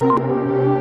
you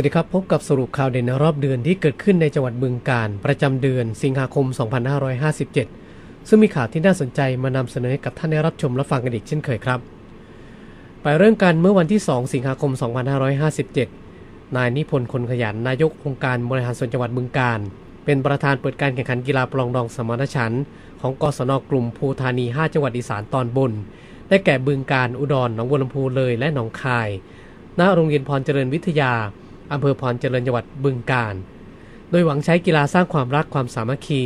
วัสดีครับ พบกับสรุปข่าวเด่นรอบเดือนที่เกิดขึ้นในจังหวัดบึงกาฬประจำเดือนสิงหาคม 2557 ซึ่งมีข่าวที่น่าสนใจมานำเสนอให้กับท่านได้รับชมและฟังกันอีกเช่นเคยครับ ไปเริ่มกันเมื่อวันที่ 2 สิงหาคม 2557 นายนิพนธ์คนขยันนายกองค์การบริหารส่วนจังหวัดบึงกาฬเป็นประธานเปิดการแข่งขันกีฬาปลองดองสมรชันท์ของกศนกลุ่มภูธานี 5 จังหวัดอีสานตอนบน ได้แก่บึงกาฬอุดรหนองบัวลำพูเลยและหนองคาย ณโรงเรียนพรเจริญวิทยา อำเภอพรเจริญจังหวัดบึงกาฬ โดยหวังใช้กีฬาสร้างความรักความสามัคคี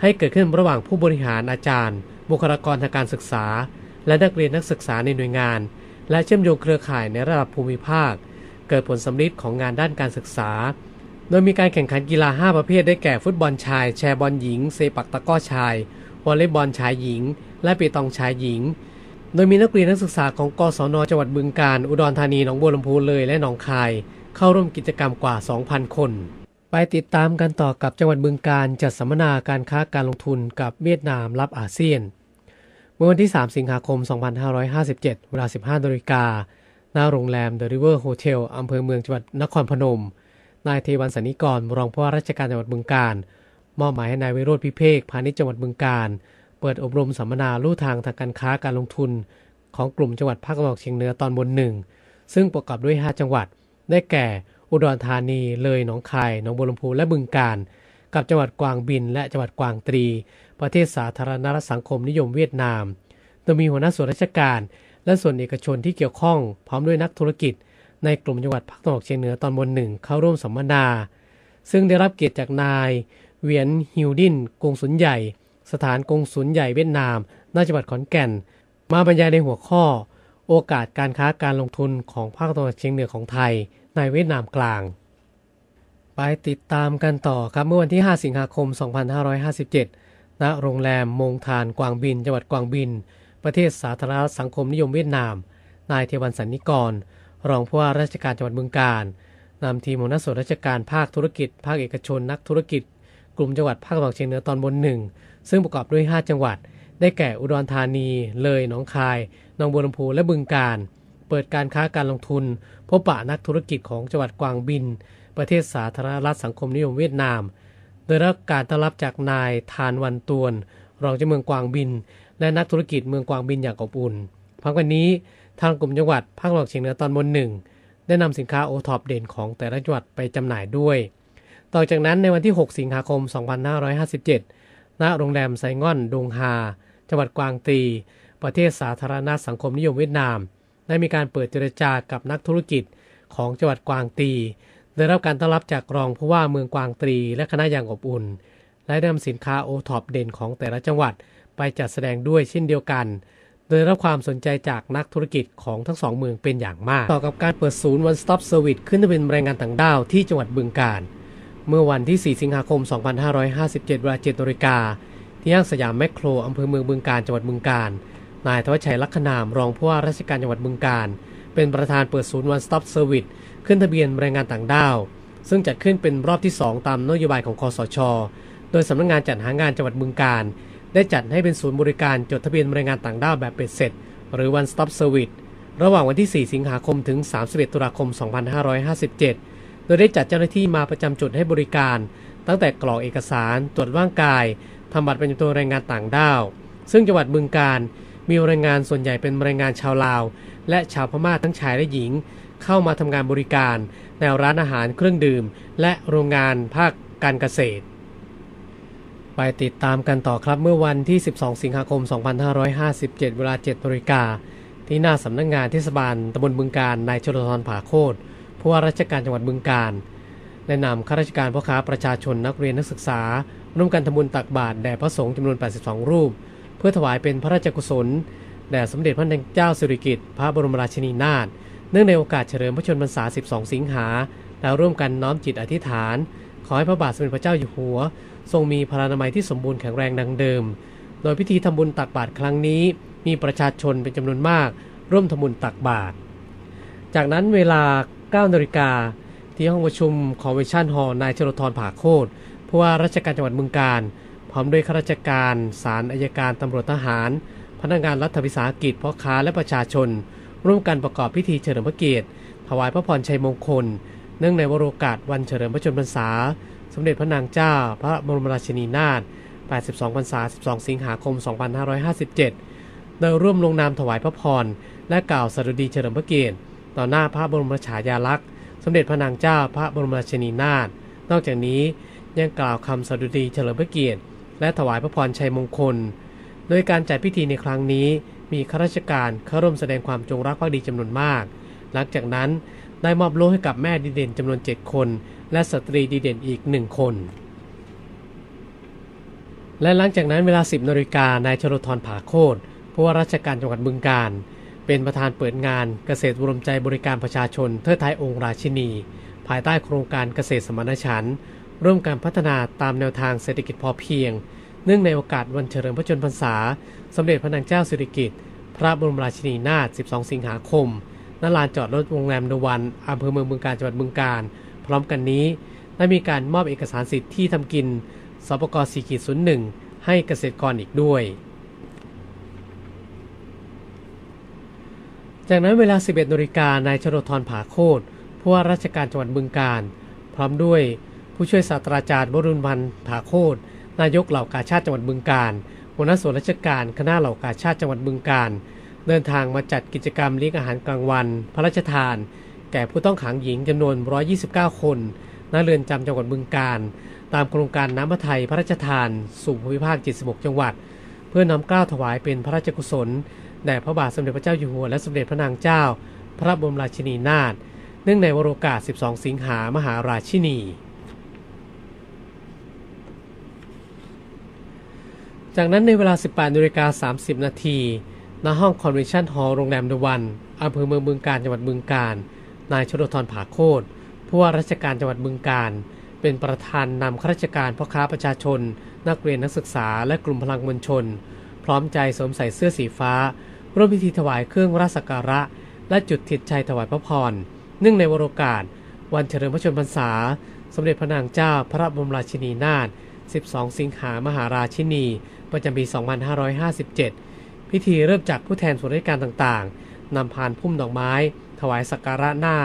ให้เกิดขึ้นระหว่างผู้บริหารอาจารย์ บุคลากรทางการศึกษา และนักเรียนนักศึกษาในหน่วยงาน และเชื่อมโยงเครือข่ายในระดับภูมิภาค เกิดผลสำลิดของงานด้านการศึกษา โดยมีการแข่งขันกีฬา 5 ประเภทได้แก่ฟุตบอลชาย แชร์บอลหญิง เซปักตะก้อชายวอลเลย์บอลชายหญิง และเปตองชายหญิงโดยมีนักเรียนนักศึกษาของกศนจังหวัดบึงกาฬอุดรธานี หนองบัวลำพูเลย และหนองคาย เข้าร่วมกิจกรรมกว่า 2,000 คน ไปติดตามกันต่อกับจังหวัดบึงกาฬจัดสัมมนาการค้าการลงทุนกับเวียดนามรับอาเซียน เมื่อวันที่ 3 สิงหาคม 2557 เวลา 15นาฬิกาหน้าโรงแรม The River Hotel อำเภอเมืองจังหวัดนครพนม นายเทวันสันนิกร รองผู้ว่าราชการจังหวัดบึงกาฬมอบหมายให้นายวิโรธพิเภกพาณิชย์จังหวัดบึงกาฬเปิดอบรมสัมมนาลู่ทางทางการค้าการลงทุน ของกลุ่มจังหวัดภาคตะวันออกเฉียงเหนือตอนบนหนึ่งซึ่งประกอบด้วย 5 จังหวัด ได้แก่อุดรธานีเลยหนองคายหนองบัวลำพูและบึงกาฬกับจังหวัดกวางบิน และจังหวัดกวางตรี ประเทศสาธารณรัฐสังคมนิยมเวียดนาม โดยมีหัวหน้าส่วนราชการ และส่วนเอกชนที่เกี่ยวข้อง พร้อมด้วยนักธุรกิจ ในกลุ่มจังหวัดภาคตะวันออกเฉียงเหนือตอนบนหนึ่งเข้าร่วมสัมมนา ซึ่งได้รับเกียรติจากนาย เวียนฮิวดินกงสุลใหญ่ สถานกงสุลใหญ่เวียดนามณจังหวัดขอนแก่น มาบรรยายในหัวข้อ โอกาสการค้าการลงทุนของภาคตะวันออกเฉียงเหนือของไทยในเวียดนามกลาง ไปติดตามกันต่อครับเมื่อวันที่ 5 สิงหาคม 2557 ณ โรงแรมมงทานกวางบิน จังหวัดกวางบิน ประเทศสาธารณสังคมนิยมเวียดนาม นายเทวันสันนิกร รองผู้ว่าราชการจังหวัดบึงกาฬนำทีมหัวหน้าส่วนราชการภาคธุรกิจ ภาคเอกชน นักธุรกิจ กลุ่มจังหวัดภาคตะวันออกเฉียงเหนือตอนบนหนึ่งซึ่งประกอบด้วย 5 จังหวัด ได้แก่อุดรธานี เลยหนองคายหนองบัวลำพูและบึงกาฬเปิดการค้าการลงทุน พบปะนักธุรกิจของจังหวัดกวางบิน ประเทศสาธารณรัฐสังคมนิยมเวียดนาม โดยรับการต้อนรับจากนายทานวันตวน รองเจ้าเมืองกวางบิน และนักธุรกิจเมืองกวางบินอย่างอบอุ่นพร้อมกันนี้ทางกลุ่มจังหวัดภาคตะวันออกเฉียงเหนือตอนบนหนึ่งได้นำสินค้าโอท็อปเด่นของแต่ละจังหวัดไปจำหน่ายด้วย ต่อจากนั้นในวันที่ 6 สิงหาคม 2557 ณ โรงแรมไซง่อนดงฮา จังหวัดกวางตี ประเทศสาธารณสังคมนิยมเวียดนาม ได้มีการเปิดเจรจากับนักธุรกิจของจังหวัดกวางตี ได้รับการต้อนรับจากรองผู้ว่าเมืองกวางตีและคณะอย่างอบอุ่น และนำสินค้าโอท็อปเด่นของแต่ละจังหวัดไปจัดแสดงด้วยเช่นเดียวกัน โดยรับความสนใจจากนักธุรกิจของทั้งสองเมืองเป็นอย่างมาก ต่อกับการเปิดศูนย์ One Stop Service ขึ้นทะเบียนแรงงานต่างด้าวที่จังหวัดบึงกาฬ เมื่อวันที่ 4 สิงหาคม 2557เวลา7นาฬิกา ที่ห้างสยามแมคโครอำเภอเมืองบึงกาฬจังหวัดบึงกาฬนายทวัชชัยลักษณามรองผู้ว่าราชการจังหวัดบึงกาฬเป็นประธานเปิดศูนย์ One Stop Service ขึ้นทะเบียนแรงงานต่างด้าว ซึ่งจัดขึ้นเป็นรอบที่ 2 ตามนโยบายของคอสช โดยสำนักงานจัดหางานจังหวัดบึงกาฬได้จัดให้เป็นศูนย์บริการจดทะเบียนแรงงานต่างด้าวแบบเป็ดเสร็จ หรือ One Stop Service ระหว่างวันที่ 4 สิงหาคมถึง 31 ตุลาคม 2557 โดยได้จัดเจ้าหน้าที่มาประจำจุดให้บริการ ตั้งแต่กรอกเอกสาร ตรวจร่างกาย ทำบัตรประจำตัวแรงงานต่างด้าว ซึ่งจังหวัดบึงกาฬมีแรงงานส่วนใหญ่เป็นแรงงานชาวลาว และชาวพม่าทั้งชายและหญิง เข้ามาทำงานบริการในร้านอาหารเครื่องดื่ม และโรงงานภาคการเกษตร ไปติดตามกันต่อครับเมื่อวันที่ 12 สิงหาคม 2557 เวลา7นาฬิกาที่หน้าสำนักงงานเทศบาลตำบลบึงการนายชลธรผาโคตผู้ว่าราชการจังหวัดบึงการแนะนำข้าราชการพ่อค้าประชาชนนักเรียนนักศึกษาร่วมกันทำบุญตักบาตรแด่พระสงฆ์จำนวน 82 รูป เพื่อถวายเป็นพระราชกุศลแด่สมเด็จพระนางเจ้าสิริกิติ์พระบรมราชินีนาถเนื่องในโอกาสเฉลิมพระชนมพรรษา 12 สิงหาแล้วร่วมกันน้อมจิตอธิษฐาน ขอให้พระบาทสมเด็จพระเจ้าอยู่หัว ทรงมีพลานามัยที่สมบูรณ์แข็งแรงดังเดิม โดยพิธีทำบุญตักบาตรครั้งนี้ มีประชาชนเป็นจำนวนมาก ร่วมทำบุญตักบาตรจากนั้นเวลา9นาฬิกาที่ห้องประชุมคอนเวนชั่นฮอลล์นายชลธรผาโคตร ผู้ว่าราชการจังหวัดบึงกาฬพร้อมด้วยข้าราชการศาลอายการตำรวจทหาร พนักงานรัฐวิสาหกิจพ่อค้าและประชาชน ร่วมกันประกอบพิธีเฉลิมพระเกียรติ ถวายพระพรชัยมงคล เนื่องในวโรกาสวันเฉลิมพระชนมพรรษา สมเด็จพระนางเจ้า พระบรมราชินีนาถ 82 พรรษา 12 สิงหาคม 2557 โดยร่วมลงนามถวายพระพร และกล่าวสดุดีเฉลิมพระเกียรติ ต่อหน้าพระบรมฉายาลักษณ์ สมเด็จพระนางเจ้า พระบรมราชินีนาถ นอกจากนี้ ยังกล่าวคำสดุดีเฉลิมพระเกียรติ และถวายพระพรชัยมงคล โดยการจัดพิธีในครั้งนี้มีข้าราชการเข้าร่วมแสดงความจงรักภักดีจำนวนมาก หลังจากนั้นได้มอบโล่ให้กับแม่ดีเด่นจำนวน 7 คน และสตรีดีเด่นอีก 1 คน และหลังจากนั้นเวลา 10นาฬิกานายชโลธรผาโคตผู้ว่าราชการจังหวัดบึงกาฬเป็นประธานเปิดงานเกษตรรวมใจบริการประชาชนเทิดทายองค์ราชินี ภายใต้โครงการเกษตรสมานฉันท์ ร่วมการพัฒนาตามแนวทางเศรษฐกิจพอเพียง เนื่องในโอกาสวันเฉลิมพระชนมพรรษา สมเด็จพระนางเจ้าสิริกิติ์พระบรมราชินีนาถ 12 สิงหาคมณลานจอดรถโรงแรมเดวันอำเภอเมืองบึงกาฬจังหวัดบึงกาฬพร้อมกันนี้ได้มีการมอบเอกสารสิทธิ์ที่ทำกินสปก4.01 ให้เกษตรกรอีกด้วย จากนั้นเวลา 11นาฬิกานายชโรธรผาโคตรผู้ว่าราชการจังหวัดบึงกาฬพร้อมด้วย ผู้ช่วยศาสตราจารย์วรุณพันธ์ผาโคตรนายกเหล่ากาชาติจังหวัดบึงกาฬหัวหน้าส่วนราชการคณะเหล่ากาชาติจังหวัดบึงกาฬเดินทางมาจัดกิจกรรมเลี้ยงอาหารกลางวัน พระราชทาน แก่ผู้ต้องขังหญิงจำนวน 129 คนณเรือนจำจังหวัดบึงกาฬตามโครงการน้ำพระทัยพระราชทาน สู่ภูมิภาค 76 จังหวัด เพื่อนำกล้าวถวายเป็นพระราชกุศลแด่พระบาทสมเด็จพระเจ้าอยู่หัวและสมเด็จพระนางเจ้า พระบรมราชินีนาถเนื่องในวโรกาส 12 สิงหามหาราชินี จากนั้นในเวลา 18นาฬิกา30 นาทีณห้องคอนเวนชั่นฮอลล์โรงแรมเดวันอำเภอเมืองบึงกาฬจังหวัดบึงกาฬนายชโดธรผาโคตผู้ว่าราชการจังหวัดบึงกาฬเป็นประธานนำข้าราชการพ่อค้าประชาชน นักเรียนนักศึกษาและกลุ่มพลังมวลชน พร้อมใจสวมใส่เสื้อสีฟ้า ร่วมพิธีถวายเครื่องราชสักการะ และจุดเทียนชัยถวายพระพรเนื่องในวโรกาส วันเฉลิมพระชนมพรรษา สมเด็จพระนางเจ้าพระบรมราชินีนาถ 12 สิงหามหาราชินี ประจำปี 2557 พิธีเริ่มจากผู้แทนส่วนราชการต่างๆ นำพานพุ่มดอกไม้ ถวายสักการะหน้า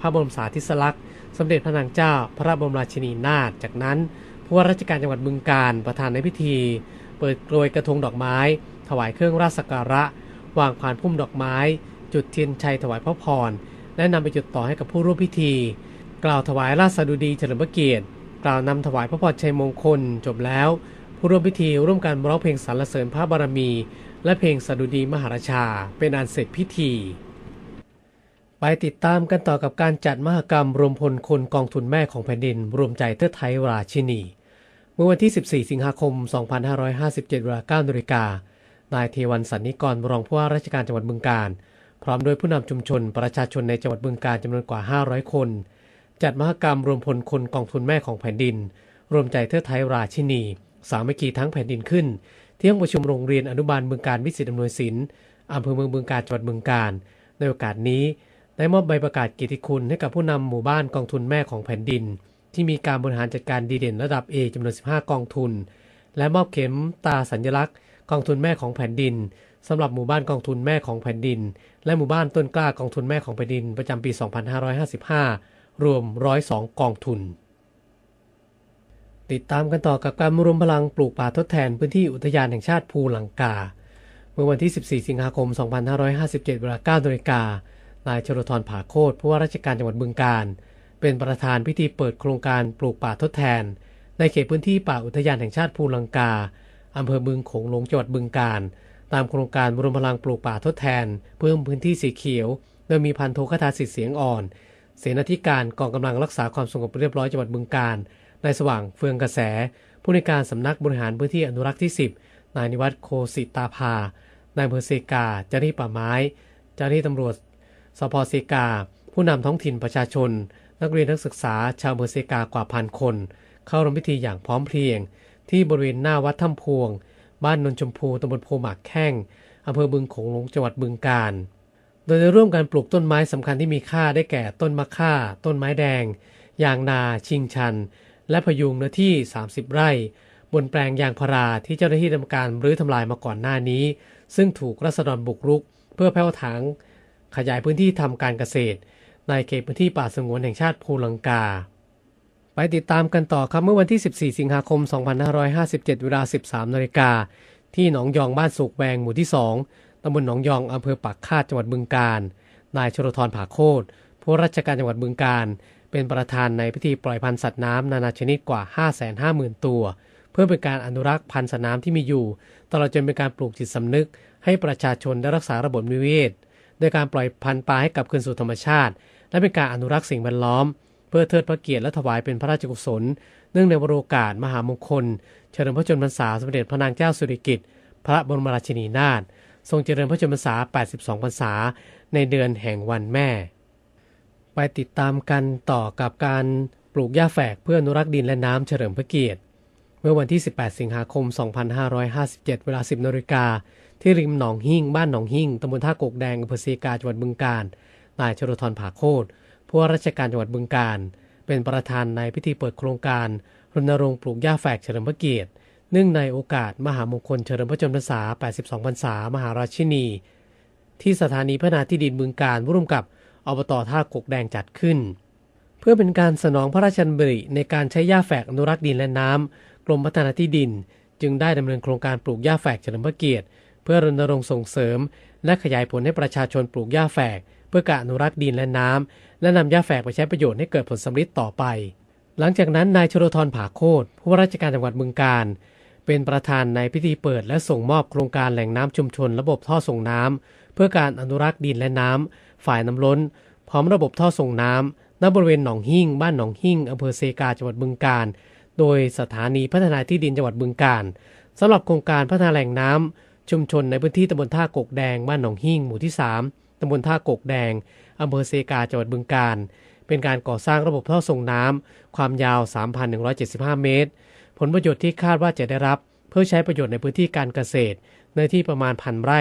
พระบรมสาธิสลักษณ์ สมเด็จพระนางเจ้า พระบรมราชินีนาถ จากนั้นผู้ว่าราชการจังหวัดบึงกาฬประธานในพิธี เปิดโปรยกระทงดอกไม้ ถวายเครื่องราชสักการะ วางพานพุ่มดอกไม้ จุดเทียนชัยถวายพระพร และนำไปจุดต่อให้กับผู้ร่วมพิธี กล่าวถวายราชสดุดีเฉลิมพระเกียรติ กล่าวนำถวายพระพรชัยมงคล จบแล้ว ผู้ร่วมพิธีร่วมกันร้องเพลงสรรเสริญพระบารมี และเพลงสดุดีมหาราชา เป็นอันเสร็จพิธี ไปติดตามกันต่อกับการจัดมหกรรมรวมพลคนกองทุนแม่ของแผ่นดิน รวมใจเทิดไทยราชินี เมื่อวันที่ 14 สิงหาคม 2557เวลา9นาฬิกานายเทวันสันนิกรรองผู้ว่าราชการจังหวัดบึงกาฬพร้อมโดยผู้นำชุมชนประชาชนในจังหวัดบึงกาฬจำนวนกว่า 500 คน จัดมหกรรมรวมพลคนกองทุนแม่ของแผ่นดิน รวมใจเทิดไทยราชินี สามัคคีทั้งแผ่นดินขึ้น ที่ห้องประชุมโรงเรียนอนุบาลบึงการวิสิตอำนวยสินอำเภอเมืองบึงกาฬจังหวัดบึงกาฬในโอกาสนี้ได้มอบใบประกาศเกียรติคุณให้กับผู้นำหมู่บ้านกองทุนแม่ของแผ่นดิน ที่มีการบริหารจัดการดีเด่นระดับ A จำนวน 15 กองทุน และมอบเข็มตาสัญลักษณ์ กองทุนแม่ของแผ่นดินสำหรับหมู่บ้านกองทุนแม่ของแผ่นดิน และหมู่บ้านต้นกล้ากองทุนแม่ของแผ่นดินประจำปี 2555 รวม 102 กองทุน ติดตามกันต่อกับการรวมพลังปลูกป่าทดแทนพื้นที่อุทยานแห่งชาติภูลังกา เมื่อวันที่ 14 สิงหาคม 2557 เวลา9นาฬิกานายชลธรผาโคตผู้ว่าราชการจังหวัดบึงกาฬเป็นประธานพิธีเปิดโครงการปลูกป่าทดแทน ในเขตพื้นที่ป่าอุทยานแห่งชาติภูลังกาอำเภอบึงโขงหลงจังหวัดบึงกาฬตามโครงการรวมพลังปลูกป่าทดแทน เพิ่มพื้นที่สีเขียว โดยมีพันโทคทาสิทธิ์เสียงอ่อน เสนาธิการกองกำลังรักษาความสงบเรียบร้อยจังหวัดบึงกาฬนายสว่างเฟืองกระแส ผู้ในการสำนักบริหารพื้นที่อนุรักษ์ที่ 10 นายนิวัฒน์โคสิตาภานายอำเภอเซกาเจ้าหน้าที่ป่าไม้ เจ้าหน้าที่ตำรวจสพเซกา ผู้นำท้องถิ่นประชาชน นักเรียนนักศึกษาชาวอำเภอเซกากว่าพันคน เข้าร่วมพิธีอย่างพร้อมเพรียง ที่บริเวณหน้าวัดถ้ำพวง บ้านนนชมพูตำบลโพหมากแข้งอำเภอบึงโขงหลงจังหวัดบึงกาฬ โดยได้ร่วมกันปลูกต้นไม้สำคัญที่มีค่าได้แก่ต้นมะค่า ต้นไม้แดง ยางนา ชิงชัน และพยุงเนื้อที่ 30 ไร่ บนแปลงยางพาราที่เจ้าหน้าที่ทำการรื้อทำลายมาก่อนหน้านี้ ซึ่งถูกรัษฎรบุกรุก เพื่อแผ้วถางขยายพื้นที่ทำการเกษตร ในเขตพื้นที่ป่าสงวนแห่งชาติภูลังกา ไปติดตามกันต่อครับเมื่อวันที่ 14 สิงหาคม 2557 เวลา 13นาฬิกาที่หนองยองบ้านสุกแวงหมู่ที่ 2 ตำบลหนองยองอำเภอปากคาดจังหวัดบึงกาฬนายชลธรผาโคตผู้ราชการจังหวัดบึงกาฬเป็นประธานในพิธีปล่อยพันธุ์สัตว์น้ำนานาชนิดกว่า 550,000 ตัว เพื่อเป็นการอนุรักษ์พันธุ์สัตว์น้ำที่มีอยู่ ตลอดจนเป็นการปลูกจิตสำนึก ให้ประชาชนได้รักษาระบบนิเวศโดยการปล่อยพันธุ์ปลาให้กลับคืนสู่ธรรมชาติ และเป็นการอนุรักษ์สิ่งแวดล้อม เพื่อเทิดพระเกียรติและถวายเป็นพระราชกุศล เนื่องในวโรกาสมหามงคล เฉลิมพระชนมพรรษาสมเด็จพระนางเจ้าสุริกิติ์พระบรมราชินีนาถ ทรงเจริญพระชนมพรรษา 82 พรรษา ในเดือนแห่งวันแม่ ไปติดตามกันต่อกับการปลูกหญ้าแฝกเพื่ออนุรักษ์ดินและน้ำเฉลิมพระเกียรติ เมื่อวันที่ 18 สิงหาคม 2557 เวลา 10นาฬิกา ที่ริมหนองหิ่ง บ้านหนองหิ่งตำบลท่ากกแดงอำเภอเซกาจังหวัดบึงกาฬ นายชโรธรผาโคตรผู้ว่าราชการจังหวัดบึงกาฬ เป็นประธานในพิธีเปิดโครงการรณรงค์ปลูกหญ้าแฝกเฉลิมพระเกียรติ เนื่องในโอกาสมหามงคลเฉลิมพระชนมพรรษา 82 พรรษามหาราชินี ที่สถานีพัฒนาที่ดินบึงกาฬร่วมกับอบตท่ากกแดงจัดขึ้น เพื่อเป็นการสนองพระราชดำริในการใช้หญ้าแฝกอนุรักษ์ดินและน้ำกรมพัฒนาที่ดิน จึงได้ดำเนินโครงการปลูกหญ้าแฝกเฉลิมพระเกียรติ เพื่อรณรงค์ส่งเสริม และขยายผลให้ประชาชนปลูกหญ้าแฝก เพื่อการอนุรักษ์ดินและน้ำและนำหญ้าแฝกไปใช้ประโยชน์ให้เกิดผลสำฤทธิ์ต่อไปหลังจากนั้นนายชโรธรผาโคตผู้ว่าราชการจังหวัดบึงกาฬ เป็นประธานในพิธีเปิดและส่งมอบโครงการแหล่งน้ำชุมชนระบบท่อส่งน้ำเพื่อการอนุรักษ์ดินและน้ำฝ่ายน้ำล้น พร้อมระบบท่อส่งน้ำณบริเวณหนองหิ่งบ้านหนองหิ่งอำเภอเซกาจังหวัดบึงกาฬโดยสถานีพัฒนาที่ดินจังหวัดบึงกาฬสำหรับโครงการพัฒนาแหล่งน้ำชุมชนในพื้นที่ตำบลท่ากกแดงบ้านหนองหิ่งหมู่ที่ 3ตำบลท่ากกแดงอำเภอเซกาจังหวัดบึงกาฬเป็นการก่อสร้างระบบท่อส่งน้ำความยาว 3,175 เมตร ผลประโยชน์ที่คาดว่าจะได้รับ เพื่อใช้ประโยชน์ในพื้นที่การเกษตร ในที่ประมาณพันไร่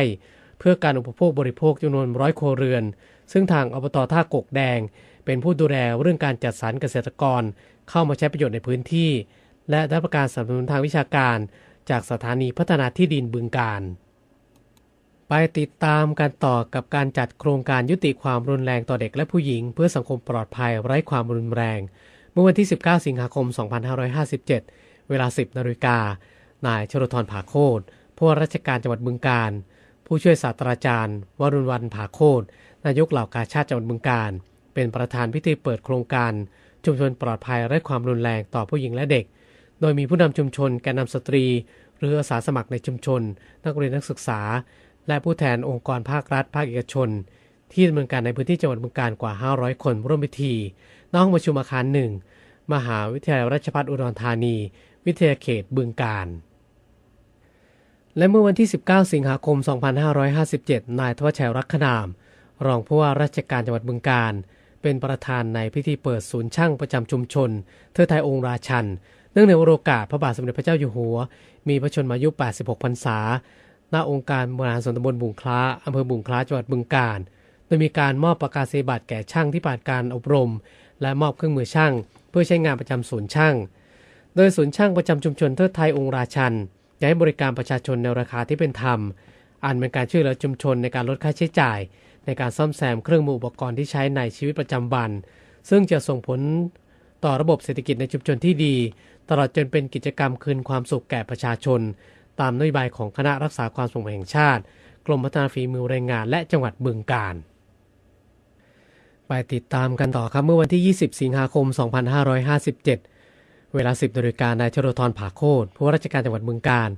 เพื่อการอุปโภคบริโภคจำนวนร้อยครัวเรือน ซึ่งทางอบตท่ากกแดง เป็นผู้ดูแลเรื่องการจัดสรรเกษตรกร เข้ามาใช้ประโยชน์ในพื้นที่ และได้ประการสนับสนุนทางวิชาการ จากสถานีพัฒนาที่ดินบึงการไปติดตามกันต่อกับการจัดโครงการยุติความรุนแรงต่อเด็กและผู้หญิง เพื่อสังคมปลอดภัยไร้ความรุนแรง เมื่อวันที่ 19 สิงหาคม 2557 เวลา 10นาฬิกา นายชโรธรผาโคตผู้ว่าราชการจังหวัดบึงกาฬผู้ช่วยศาสตราจารย์ วรุณวันผาโคตนายกเหล่ากาชาติจังหวัดบึงกาฬเป็นประธานพิธีเปิดโครงการ ชุมชนปลอดภัยไร้ความรุนแรงต่อผู้หญิงและเด็ก โดยมีผู้นำชุมชนแกนนำสตรี หรืออาสาสมัครในชุมชน นักเรียนนักศึกษา และผู้แทนองค์กรภาครัฐ ภาคเอกชน ที่ดำเนินการในพื้นที่จังหวัดบึงกาฬกว่า 500 คนร่วมพิธีณห้องประชุมอาคารหนึ่งมหาวิทยาลัยราชภัฏอุดรธานี วิทยาเขตบึงกาฬและเมื่อวันที่ 19 สิงหาคม 2557 นายทวชชัยรักขนาม รองผู้ว่าราชการจังหวัดบึงกาฬเป็นประธานในพิธีเปิดศูนย์ช่างประจำชุมชน เทิดไทยองค์ราชัน เนื่องในโอกาสพระบาทสมเด็จพระเจ้าอยู่หัว มีพระชนมายุ 86 พรรษา ณ องค์การบริหารส่วนตำบลบุงคล้าอำเภอบุงคล้าจังหวัดบึงกาฬโดยมีการมอบประกาศนียบัตรแก่ช่างที่ผ่านการอบรม และมอบเครื่องมือช่าง เพื่อใช้งานประจำศูนย์ช่าง โดยศูนย์ช่างประจำชุมชนเทิดไทยองค์ราชันจะให้บริการประชาชนในราคาที่เป็นธรรม อันเป็นการช่วยเหลือชุมชนในการลดค่าใช้จ่าย ในการซ่อมแซมเครื่องมืออุปกรณ์ที่ใช้ในชีวิตประจำวัน ซึ่งจะส่งผลต่อระบบเศรษฐกิจในชุมชนที่ดี ตลอดจนเป็นกิจกรรมคืนความสุขแก่ประชาชน ตามนโยบายของคณะรักษาความสงบแห่งชาติ กรมพัฒนาฝีมือแรงงานและจังหวัดบึงกาฬไปติดตามกันต่อครับเมื่อวันที่ 20 สิงหาคม 2557 เวลา 10นาฬิกานายชโรธรผาโคตผู้ว่าราชการจังหวัดบึงกาฬ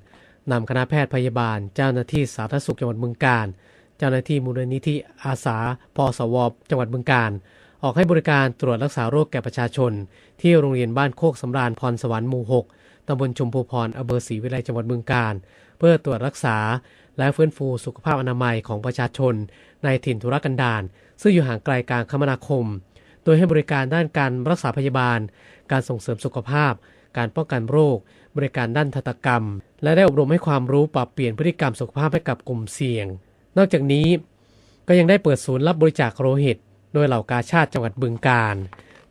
นำคณะแพทย์พยาบาล เจ้าหน้าที่สาธารณสุขจังหวัดบึงกาฬเจ้าหน้าที่มูลนิธิอาสาปสวจังหวัดบึงกาฬออกให้บริการตรวจรักษาโรคแก่ประชาชน ที่โรงเรียนบ้านโคกสำราญพรสวรรค์หมู่ 6ตำบลชมพูพรอำเภอศรีวิไลจังหวัดบึงกาฬเพื่อตรวจรักษา และฟื้นฟูสุขภาพอนามัยของประชาชน ในถิ่นธุรกันดารซึ่งอยู่ห่างไกลการคมนาคม โดยให้บริการด้านการรักษาพยาบาล การส่งเสริมสุขภาพ การป้องกันโรค บริการด้านทันตกรรม และได้อบรมให้ความรู้ปรับเปลี่ยนพฤติกรรมสุขภาพให้กับกลุ่มเสี่ยง นอกจากนี้ก็ยังได้เปิดศูนย์รับบริจาคโลหิต โดยเหล่ากาชาติจังหวัดบึงกาฬ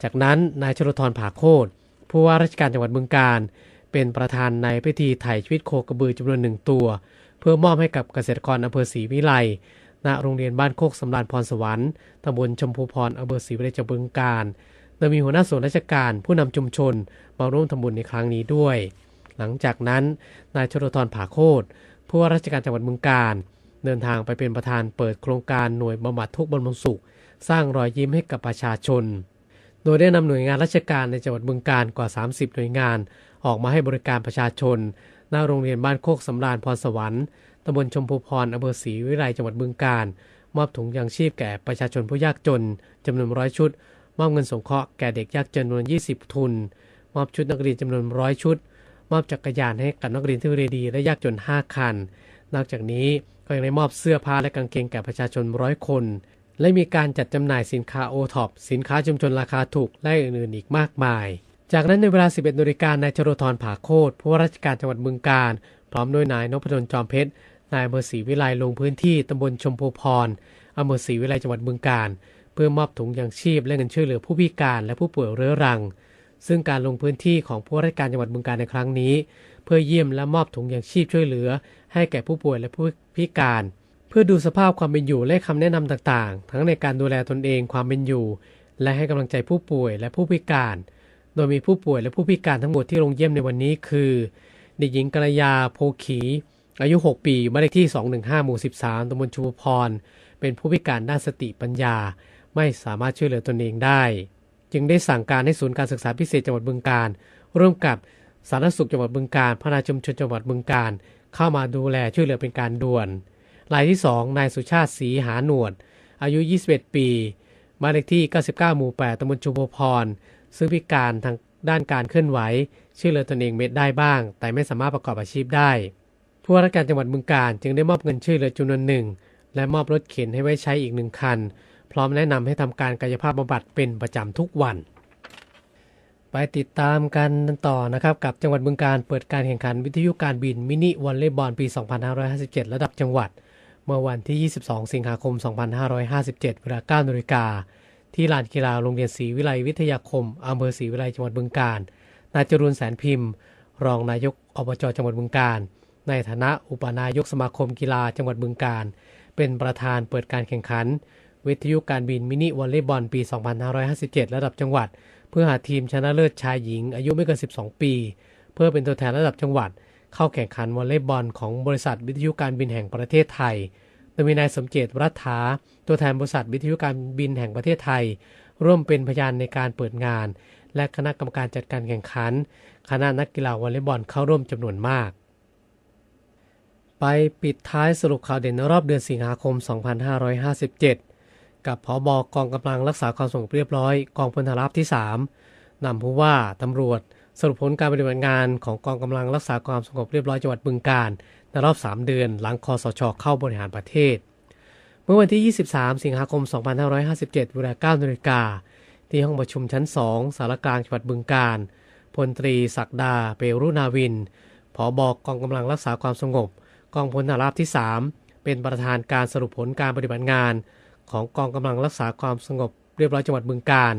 จากนั้นนายชลธรผาโคตผู้ว่าราชการจังหวัดบึงกาฬเป็นประธานในพิธีไถ่ชีวิตโคกระบือจำนวนหนึ่งตัว เพื่อมอบให้กับเกษตรกรอำเภอศรีวิไล ณโรงเรียนบ้านโคกสำราญพรสวรรค์ตำบลชมพูพรอำเภอศรีวิไลจังบึงกาฬโดยมีหัวหน้าส่วนราชการผู้นำชุมชนมาร่วมทำบุญในครั้งนี้ด้วย หลังจากนั้นนายชลธรผาโคตผู้ว่าราชการจังหวัดบึงกาฬเดินทางไปเป็นประธานเปิดโครงการหน่วยบำบัดทุกข์บำรุงสุข สร้างรอยยิ้มให้กับประชาชน โดยได้นำหน่วยงานราชการในจังหวัดบึงกาฬกว่า 30 หน่วยงาน ออกมาให้บริการประชาชน หน้าโรงเรียนบ้านโคกสำราญพรสวรรค์ ตำบลชมพูพรอำเภอศรีวิไลจังหวัดบึงกาฬมอบถุงยางชีพแก่ประชาชนผู้ยากจนจำนวนร้อยชุด มอบเงินสงเคราะห์แก่เด็กยากจนจำนวน 20 ทุน มอบชุดนักเรียนจำนวนร้อยชุด มอบจักรยานให้กับนักเรียนที่เรียนดีและยากจน 5 คัน นอกจากนี้ก็ยังได้มอบเสื้อผ้าและกางเกงแก่ประชาชนร้อยคน และมีการจัดจำหน่ายสินค้าโอท็อปสินค้าชุมชนราคาถูกและอื่นๆอีกมากมายจากนั้นในเวลา 11นาฬิกานายชโรธรผาโคตรผู้ว่าราชการจังหวัดบึงกาฬ พร้อมด้วยนายนพดลจอมเพชร นายอำเภอศรีวิไลลงพื้นที่ตำบลชมพูพรอำเภอศรีวิไลจังหวัดบึงกาฬเพื่อมอบถุงยางชีพและเงินช่วยเหลือผู้พิการและผู้ป่วยเรื้อรัง ซึ่งการลงพื้นที่ของผู้ราชการจังหวัดบึงกาฬในครั้งนี้ เพื่อเยี่ยมและมอบถุงยางชีพช่วยเหลือ ให้แก่ผู้ป่วยและผู้พิการ เพื่อดูสภาพความเป็นอยู่และคำแนะนำต่างๆ ทั้งในการดูแลตนเองความเป็นอยู่ และให้กำลังใจผู้ป่วยและผู้พิการ โดยมีผู้ป่วยและผู้พิการทั้งหมดที่ลงเยี่ยมในวันนี้คือ เด็กหญิงกัลยาโพขี อายุ 6 ปีบ้านเลขที่ 215 หมู่ 13ตำบลชูพร เป็นผู้พิการด้านสติปัญญา ไม่สามารถช่วยเหลือตนเองได้ จึงได้สั่งการให้ศูนย์การศึกษาพิเศษจังหวัดบึงกาฬร่วมกับสาธารณสุขจังหวัดบึงกาฬพัฒนาชุมชนจังหวัดบึงกาฬเข้ามาดูแลช่วยเหลือเป็นการด่วนรายที่ 2 นายสุชาติศรีหาหนวด อายุ 21 ปีบ้านเลขที่ 99 หมู่ 8ตำบลชุมพรซึ่งพิการทาง ด้านการเคลื่อนไหว ช่วยเหลือตนเองเม็ดได้บ้าง แต่ไม่สามารถประกอบอาชีพได้ ผู้ว่าราชการจังหวัดบึงกาฬจึงได้มอบเงินช่วยเหลือจำนวนหนึ่ง และมอบรถเข็นให้ไว้ใช้อีกหนึ่งคัน พร้อมแนะนำให้ทำการกายภาพบำบัดเป็นประจำทุกวัน ไปติดตามกันต่อนะครับกับจังหวัดบึงกาฬเปิดการแข่งขันวิทยุการบินมินิวอลเลย์บอลปี 2557 ระดับจังหวัด เมื่อวันที่ 22 สิงหาคม 2557 เวลา9นาฬิกา ที่ลานกีฬาโรงเรียนศรีวิไลวิทยาคมอำเภอศรีวิไลจังหวัดบึงกาฬนายจรูนแสนพิมพ์ รองนายกอบจจังหวัดบึงกาฬในฐานะอุปนายกสมาคมกีฬาจังหวัดบึงกาฬเป็นประธานเปิดการแข่งขัน วิทยุการบินมินิวอลเลย์บอลปี 2557 ระดับจังหวัด เพื่อหาทีมชนะเลิศชายหญิง อายุไม่เกิน 12 ปี เพื่อเป็นตัวแทนระดับจังหวัด เข้าแข่งขันวอลเลย์บอลของบริษัทวิทยุการบินแห่งประเทศไทย โดยมีนายสมเจตรัฐา ตัวแทนบริษัทวิทยุการบินแห่งประเทศไทย ร่วมเป็นพยานในการเปิดงาน และคณะกรรมการจัดการแข่งขัน คณะนักกีฬาวอลเลย์บอลเข้าร่วมจำนวนมาก ไปปิดท้ายสรุปข่าวเด่นรอบเดือนสิงหาคม 2557 กับผอบอกองกำลังรักษาความสงบเรียบร้อย กองพลทหาราบที่ 3นำผู้ว่าตำรวจสรุปผลการปฏิบัติงานของกองกำลังรักษาความสงบเรียบร้อยจังหวัดบึงกาฬ ในรอบ 3 เดือนหลังคอสชเข้าบริหารประเทศ เมื่อวันที่ 23 สิงหาคม 2557 เวลา9นาฬิกา ที่ห้องประชุมชั้น 2 สารกลางจังหวัดบึงกาฬพลตรีศักดา เปรุนาวินผอบอกกองกำลังรักษาความสงบ กองพลทหารราบที่ 3 เป็นประธานการสรุปผลการปฏิบัติงาน ของกองกำลังรักษาความสงบเรียบร้อยจังหวัดบึงกาฬ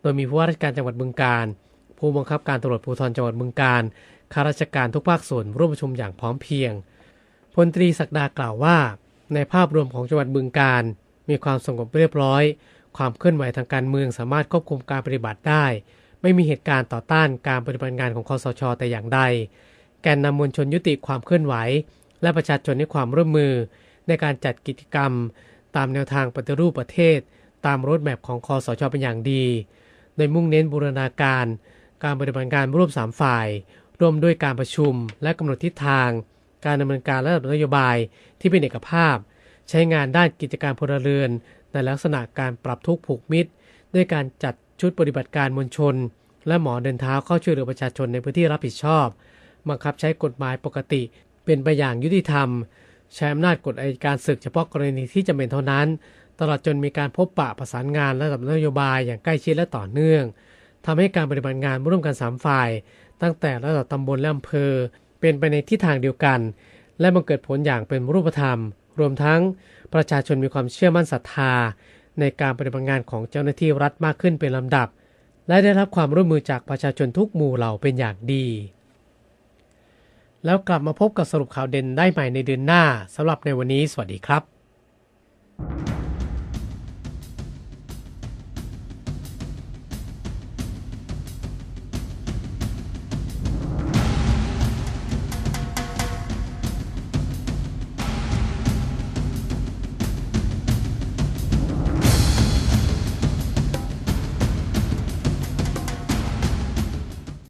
โดยมีผู้ว่าราชการจังหวัดบึงกาฬผู้บังคับการตำรวจภูธรจังหวัดบึงกาฬ ข้าราชการทุกภาคส่วนร่วมประชุมอย่างพร้อมเพียง พลตรีศักดากล่าวว่า ในภาพรวมของจังหวัดบึงกาฬมีความสงบเรียบร้อย ความเคลื่อนไหวทางการเมืองสามารถควบคุมการปฏิบัติได้ ไม่มีเหตุการณ์ต่อต้านการปฏิบัติงานของคอสช แต่อย่างใด แกนนำมวลชนยุติความเคลื่อนไหว และประชาชนให้ความร่วมมือ ในการจัดกิจกรรม ตามแนวทางปฏิรูปประเทศ ตามรถแมพของคอสชเป็นอย่างดี โดยมุ่งเน้นบูรณาการ การปฏิบัติการร่วมสามฝ่าย ร่วมด้วยการประชุมและกำหนดทิศทาง การดำเนินการระดับนโยบายที่เป็นเอกภาพ ใช้งานด้านกิจการพลเรือน ในลักษณะการปรับทุกผูกมิตร ด้วยการจัดชุดปฏิบัติการมวลชน และหมอเดินเท้าเข้าช่วยเหลือประชาชนในพื้นที่รับผิดชอบ บังคับใช้กฎหมายปกติ เป็นไปอย่างยุติธรรม ใช้อำนาจกฎอัยการศึกเฉพาะกรณีที่จำเป็นเท่านั้น ตลอดจนมีการพบปะประสานงานระดับนโยบายอย่างใกล้ชิดและต่อเนื่องทำให้การปฏิบัติงานร่วมกัน3ฝ่าย ตั้งแต่ระดับตำบลและอำเภอ เป็นไปในทิศทางเดียวกัน และบังเกิดผลอย่างเป็นรูปธรรม รวมทั้งประชาชนมีความเชื่อมั่นศรัทธา ในการปฏิบัติงานของเจ้าหน้าที่รัฐมากขึ้นเป็นลำดับ และได้รับความร่วมมือจากประชาชนทุกหมู่เหล่าเป็นอย่างดี แล้วกลับมาพบกับสรุปข่าวเด่นได้ใหม่ในเดือนหน้าสำหรับในวันนี้ สวัสดีครับ